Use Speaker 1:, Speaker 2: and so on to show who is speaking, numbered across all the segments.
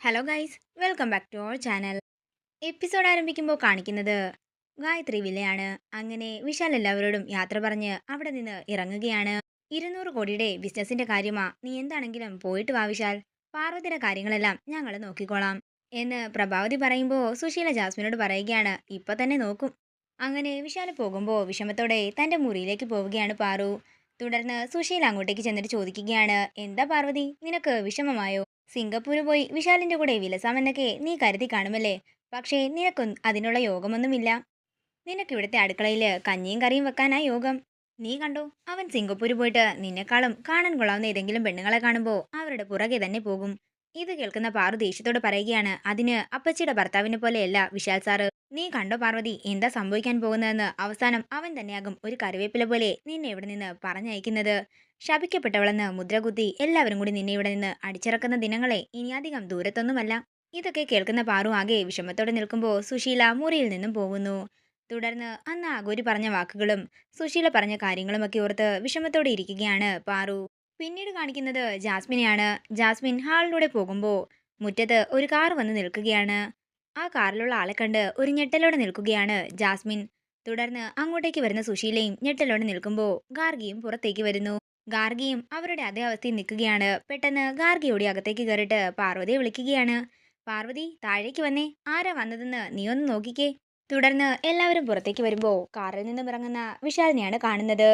Speaker 1: Hello guys welcome back to our channel episode ആരംഭിക്കുമ്പോൾ കാണിക്കുന്നത് ഗായത്രി വില്ലയാണ്. അങ്ങനെ വിശാൽ എല്ലാവരോടും യാത്ര പറഞ്ഞ് അവിടെ നിന്ന് ഇറങ്ങുകയാണ്. ഇരുന്നൂറ് കോടിയുടെ ബിസിനസിന്റെ കാര്യമാ. നീ എന്താണെങ്കിലും പോയിട്ട് വാ വിശാൽ. പാർവതിയുടെ കാര്യങ്ങളെല്ലാം ഞങ്ങൾ നോക്കിക്കോളാം എന്ന് പ്രഭാവതി പറയുമ്പോൾ സുശീല ജാസ്മിനോട് പറയുകയാണ്. ഇപ്പൊ തന്നെ നോക്കും. അങ്ങനെ വിശാൽ പോകുമ്പോൾ വിഷമത്തോടെ തന്റെ മുറിയിലേക്ക് പോവുകയാണ് പാറു. തുടർന്ന് സുശീല അങ്ങോട്ടേക്ക് ചെന്നിട്ട് ചോദിക്കുകയാണ് എന്താ പാർവതി? നിനക്ക് വിഷമമായോ? സിംഗപ്പൂര് പോയി വിശാലിന്റെ കൂടെ വിലസാമെന്നൊക്കെ നീ കരുതി കാണുമല്ലേ? പക്ഷേ നിനക്കൊന്നും അതിനുള്ള യോഗമൊന്നുമില്ല. നിനക്കിവിടുത്തെ അടുക്കളയിൽ കഞ്ഞിയും കറിയും വെക്കാനാ യോഗം. നീ കണ്ടോ അവൻ സിംഗപ്പൂർ പോയിട്ട് നിന്നെക്കാളും കാണാൻ കൊള്ളാവുന്ന ഏതെങ്കിലും പെണ്ണുങ്ങളെ കാണുമ്പോൾ അവരുടെ പുറകെ തന്നെ പോകും. ഇത് കേൾക്കുന്ന പാറു ദേഷ്യത്തോട് പറയുകയാണ് അതിന് അപ്പച്ചിയുടെ ഭർത്താവിനെ പോലെയല്ല വിശാൽ സാറ്. നീ കണ്ടോ പാർവതി എന്താ സംഭവിക്കാൻ പോകുന്നതെന്ന് അവസാനം അവൻ തന്നെയാകും ഒരു കറിവേപ്പില പോലെ നിന്നെ ഇവിടെ നിന്ന് പറഞ്ഞയക്കുന്നത്. ശപിക്കപ്പെട്ടവളെന്ന് മുദ്രകുത്തി എല്ലാവരും കൂടി നിന്നെ ഇവിടെ നിന്ന് അടിച്ചിറക്കുന്ന ദിനങ്ങളെ ഇനി അധികം ദൂരത്തൊന്നുമല്ല. ഇതൊക്കെ കേൾക്കുന്ന പാറു ആകെ വിഷമത്തോടെ നിൽക്കുമ്പോൾ സുശീല മുറിയിൽ നിന്നും പോകുന്നു. തുടർന്ന് അന്ന് ആഗോരി പറഞ്ഞ വാക്കുകളും സുശീല പറഞ്ഞ കാര്യങ്ങളുമൊക്കെ ഓർത്ത് വിഷമത്തോടെ ഇരിക്കുകയാണ് പാറു. പിന്നീട് കാണിക്കുന്നത് ജാസ്മിനെയാണ്. ജാസ്മിൻ ഹാളിലൂടെ പോകുമ്പോൾ മുറ്റത്ത് ഒരു കാർ വന്ന് നിൽക്കുകയാണ്. ആ കാറിലുള്ള ആളെ കണ്ട് ഒരു ഞെട്ടലോടെ നിൽക്കുകയാണ് ജാസ്മിൻ. തുടർന്ന് അങ്ങോട്ടേക്ക് വരുന്ന സുശീലയും ഞെട്ടലോടെ നിൽക്കുമ്പോൾ ഗാർഗിയും പുറത്തേക്ക് വരുന്നു. ഗാർഗിയും അവരുടെ അതേ അവസ്ഥയിൽ നിൽക്കുകയാണ്. പെട്ടെന്ന് ഗാർഗിയോടെ അകത്തേക്ക് കയറിയിട്ട് പാർവതിയെ വിളിക്കുകയാണ്. പാർവതി താഴേക്ക് വന്നേ. ആരാ വന്നതെന്ന് നീ ഒന്ന് നോക്കിക്കേ. തുടർന്ന് എല്ലാവരും പുറത്തേക്ക് വരുമ്പോൾ കാറിൽ നിന്നും ഇറങ്ങുന്ന വിശാലിനെയാണ് കാണുന്നത്.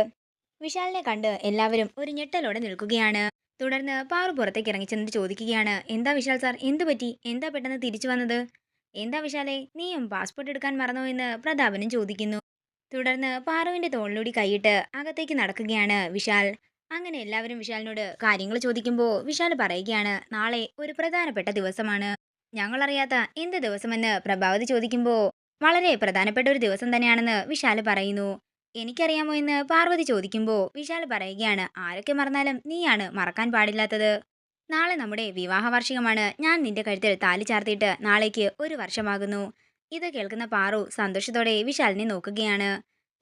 Speaker 1: വിശാലിനെ കണ്ട് എല്ലാവരും ഒരു ഞെട്ടലോടെ നിൽക്കുകയാണ്. തുടർന്ന് പാറു പുറത്തേക്ക് ഇറങ്ങി ചെന്ന് ചോദിക്കുകയാണ് എന്താ വിശാൽ സാർ എന്തു പറ്റി? എന്താ പെട്ടെന്ന് തിരിച്ചു വന്നത്? എന്താ വിശാലെ നീയും പാസ്പോർട്ട് എടുക്കാൻ മറന്നോ? എന്ന് പ്രതാപനും ചോദിക്കുന്നു. തുടർന്ന് പാറുവിന്റെ തോളിലൂടി കൈയിട്ട് അകത്തേക്ക് നടക്കുകയാണ് വിശാൽ. അങ്ങനെ എല്ലാവരും വിശാലിനോട് കാര്യങ്ങൾ ചോദിക്കുമ്പോൾ വിശാൽ പറയുകയാണ് നാളെ ഒരു പ്രധാനപ്പെട്ട ദിവസമാണ്. ഞങ്ങളറിയാത്ത എന്ത് ദിവസമെന്ന് പ്രഭാവതി ചോദിക്കുമ്പോൾ വളരെ പ്രധാനപ്പെട്ട ഒരു ദിവസം തന്നെയാണെന്ന് വിശാൽ പറയുന്നു. എനിക്കറിയാമോ എന്ന് പാർവതി ചോദിക്കുമ്പോൾ വിശാൽ പറയുകയാണ് ആരൊക്കെ മറന്നാലും നീയാണ് മറക്കാൻ പാടില്ലാത്തത്. നാളെ നമ്മുടെ വിവാഹ വാർഷികമാണ് ഞാൻ നിന്റെ കഴുത്തിൽ താലി ചാർത്തിയിട്ട് നാളേക്ക് ഒരു വർഷമാകുന്നു. ഇത് കേൾക്കുന്ന പാറു സന്തോഷത്തോടെ വിശാലിനെ നോക്കുകയാണ്.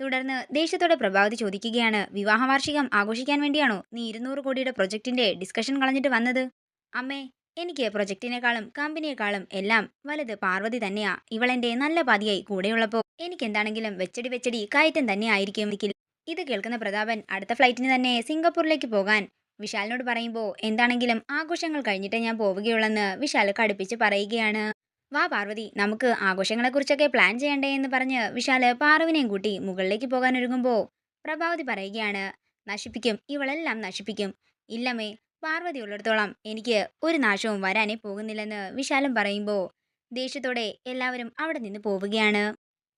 Speaker 1: തുടർന്ന് ദേഷ്യത്തോടെ പ്രഭാവതി ചോദിക്കുകയാണ് വിവാഹ വാർഷികം ആഘോഷിക്കാൻ വേണ്ടിയാണോ നീ ഇരുന്നൂറ് കോടിയുടെ പ്രൊജക്ടിന്റെ ഡിസ്കഷൻ കളഞ്ഞിട്ട് വന്നത്? അമ്മേ എനിക്ക് പ്രൊജക്ടിനേക്കാളും കമ്പനിയേക്കാളും എല്ലാം വലുത് പാർവതി തന്നെയാ. ഇവളെന്റെ നല്ല പതിയായി കൂടെയുള്ളപ്പോൾ എനിക്ക് എന്താണെങ്കിലും വെച്ചടി വെച്ചടി കയറ്റം തന്നെ ആയിരിക്കും. ഇത് കേൾക്കുന്ന പ്രതാപൻ അടുത്ത ഫ്ലൈറ്റിന് തന്നെ സിംഗപ്പൂരിലേക്ക് പോകാൻ. വിശാലിനോട് പറയുമ്പോൾ എന്താണെങ്കിലും ആഘോഷങ്ങൾ കഴിഞ്ഞിട്ട് ഞാൻ പോവുകയുള്ളെന്ന് വിശാൽ കടുപ്പിച്ച് പറയുകയാണ്. വാ പാർവതി നമുക്ക് ആഘോഷങ്ങളെക്കുറിച്ചൊക്കെ പ്ലാൻ ചെയ്യണ്ടേ എന്ന് പറഞ്ഞ് വിശാൽ പാർവിനെയും കൂട്ടി മുകളിലേക്ക് പോകാൻ ഒരുങ്ങുമ്പോൾ പ്രഭാവതി പറയുകയാണ് നശിപ്പിക്കും. ഇവളെല്ലാം നശിപ്പിക്കും. ഇല്ലമേ പാർവതി ഉള്ളിടത്തോളം എനിക്ക് ഒരു നാശവും വരാനേ പോകുന്നില്ലെന്ന് വിശാലം പറയുമ്പോൾ ദേഷ്യത്തോടെ എല്ലാവരും അവിടെ നിന്ന് പോവുകയാണ്.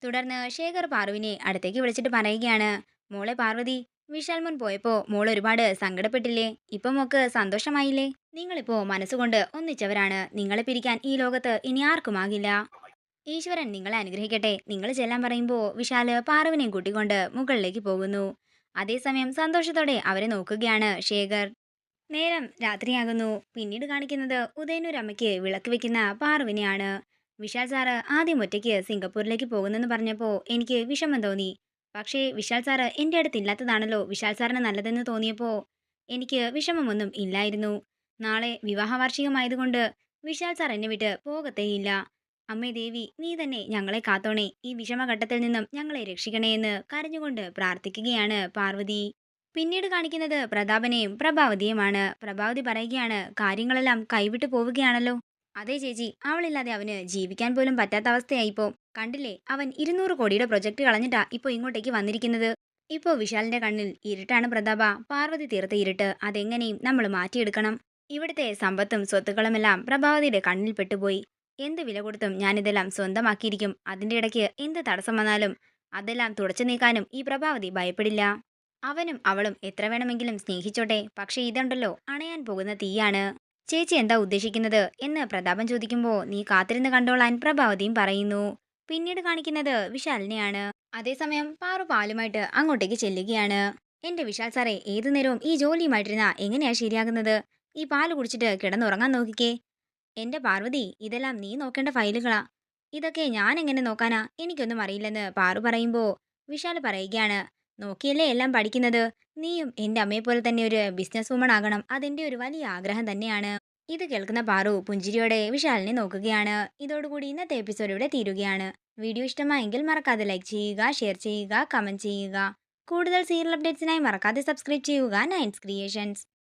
Speaker 1: തുടർന്ന് ശേഖർ പാർവിനെ അടുത്തേക്ക് വിളിച്ചിട്ട് പറയുകയാണ് മോളെ പാർവതി വിശാൽ മുൻ പോയപ്പോ മോൾ ഒരുപാട് സങ്കടപ്പെട്ടില്ലേ? ഇപ്പൊ മോക്ക് സന്തോഷമായില്ലേ? നിങ്ങളിപ്പോ മനസ്സുകൊണ്ട് ഒന്നിച്ചവരാണ്. നിങ്ങളെ പിരിക്കാൻ ഈ ലോകത്ത് ഇനി ആർക്കുമാകില്ല ഈശ്വരൻ നിങ്ങളെ അനുഗ്രഹിക്കട്ടെ. നിങ്ങൾ ചെല്ലാൻ പറയുമ്പോൾ വിശാൽ പാറുവിനെയും കൂട്ടിക്കൊണ്ട് മുകളിലേക്ക് പോകുന്നു. അതേസമയം സന്തോഷത്തോടെ അവരെ നോക്കുകയാണ് ശേഖർ. നേരം രാത്രിയാകുന്നു. പിന്നീട് കാണിക്കുന്നത് ഉദയനൂരമ്മയ്ക്ക് വിളക്ക് വെക്കുന്ന പാറുവിനെയാണ്. വിശാൽ സാറ് ആദ്യം ഒറ്റയ്ക്ക് സിംഗപ്പൂരിലേക്ക് പോകുന്നെന്ന് പറഞ്ഞപ്പോൾ എനിക്ക് വിഷമം തോന്നി. പക്ഷേ വിശാൽ സാറ് എന്റെ അടുത്ത് ഇല്ലാത്തതാണല്ലോ. വിശാൽ സാറിന് നല്ലതെന്ന് തോന്നിയപ്പോൾ എനിക്ക് വിഷമമൊന്നും ഇല്ലായിരുന്നു. നാളെ വിവാഹ വാർഷികമായതുകൊണ്ട് വിശാൽ സാർ എന്നെ വിട്ട് പോകത്തേയില്ല. അമ്മേ ദേവി നീ തന്നെ ഞങ്ങളെ കാത്തോണേ. ഈ വിഷമഘട്ടത്തിൽ നിന്നും ഞങ്ങളെ രക്ഷിക്കണേ എന്ന് കരഞ്ഞുകൊണ്ട് പ്രാർത്ഥിക്കുകയാണ് പാർവതി പിന്നീട് കാണിക്കുന്നത് പ്രതാപനെയും പ്രഭാവതിയുമാണ്. പ്രഭാവതി പറയുകയാണ് കാര്യങ്ങളെല്ലാം കൈവിട്ടു പോവുകയാണല്ലോ. അതെ ചേച്ചി അവളില്ലാതെ അവന് ജീവിക്കാൻ പോലും പറ്റാത്ത അവസ്ഥയായിപ്പോ. കണ്ടില്ലേ അവൻ ഇരുന്നൂറ് കോടിയുടെ പ്രൊജക്ട് കളഞ്ഞിട്ടാ ഇപ്പൊ ഇങ്ങോട്ടേക്ക് വന്നിരിക്കുന്നത്. ഇപ്പോ വിശാലിന്റെ കണ്ണിൽ ഇരുട്ടാണ് പ്രതാപ. പാർവതി തീർത്ത ഇരുട്ട് അതെങ്ങനെയും നമ്മൾ മാറ്റിയെടുക്കണം. ഇവിടുത്തെ സമ്പത്തും സ്വത്തുക്കളുമെല്ലാം പ്രഭാവതിയുടെ കണ്ണിൽ പെട്ടുപോയി. എന്ത് വില കൊടുത്തും ഞാനിതെല്ലാം സ്വന്തമാക്കിയിരിക്കും. അതിന്റെ ഇടയ്ക്ക് എന്ത് തടസ്സം വന്നാലും അതെല്ലാം തുടച്ചു നീക്കാനും ഈ പ്രഭാവതി ഭയപ്പെടില്ല. അവനും അവളും എത്ര വേണമെങ്കിലും സ്നേഹിച്ചോട്ടെ പക്ഷേ ഇതുണ്ടല്ലോ അണയാൻ പോകുന്ന തീയാണ്. ചേച്ചി എന്താ ഉദ്ദേശിക്കുന്നത് എന്ന് പ്രതാപൻ ചോദിക്കുമ്പോൾ നീ കാത്തിരുന്ന് കണ്ടോളാൻ പ്രഭാവതിയും പറയുന്നു. പിന്നീട് കാണിക്കുന്നത് വിശാലിനെയാണ്. അതേസമയം പാറു പാലുമായിട്ട് അങ്ങോട്ടേക്ക് ചെല്ലുകയാണ്. എന്റെ വിശാൽ സാറേ ഏതു നേരവും ഈ ജോലിയുമായിട്ടിരുന്ന എങ്ങനെയാ ശരിയാകുന്നത്? ഈ പാൽ കുടിച്ചിട്ട് കിടന്നുറങ്ങാൻ നോക്കിക്കേ. എന്റെ പാർവതി ഇതെല്ലാം നീ നോക്കേണ്ട ഫയലുകളാ. ഇതൊക്കെ ഞാൻ എങ്ങനെ നോക്കാനാ? എനിക്കൊന്നും അറിയില്ലെന്ന് പാറു പറയുമ്പോൾ വിശാൽ പറയുകയാണ്. നോക്കിയല്ലേ എല്ലാം പഠിക്കുന്നത്? നീയും എന്റെ അമ്മയെ പോലെ തന്നെ ഒരു ബിസിനസ് വുമൺ ആകണം. അതെന്റെ ഒരു വലിയ ആഗ്രഹം തന്നെയാണ്. ഇത് കേൾക്കുന്ന പാറു പുഞ്ചിരിയോടെ വിശാലിനെ നോക്കുകയാണ്. ഇതോടുകൂടി ഇന്നത്തെ എപ്പിസോഡ് ഇവിടെ തീരുകയാണ്. വീഡിയോ ഇഷ്ടമായെങ്കിൽ മറക്കാതെ ലൈക്ക് ചെയ്യുക ഷെയർ ചെയ്യുക കമന്റ് ചെയ്യുക. കൂടുതൽ സീരിയൽ അപ്ഡേറ്റ്സിനായി മറക്കാതെ സബ്സ്ക്രൈബ് ചെയ്യുക. നയൻസ് ക്രിയേഷൻസ്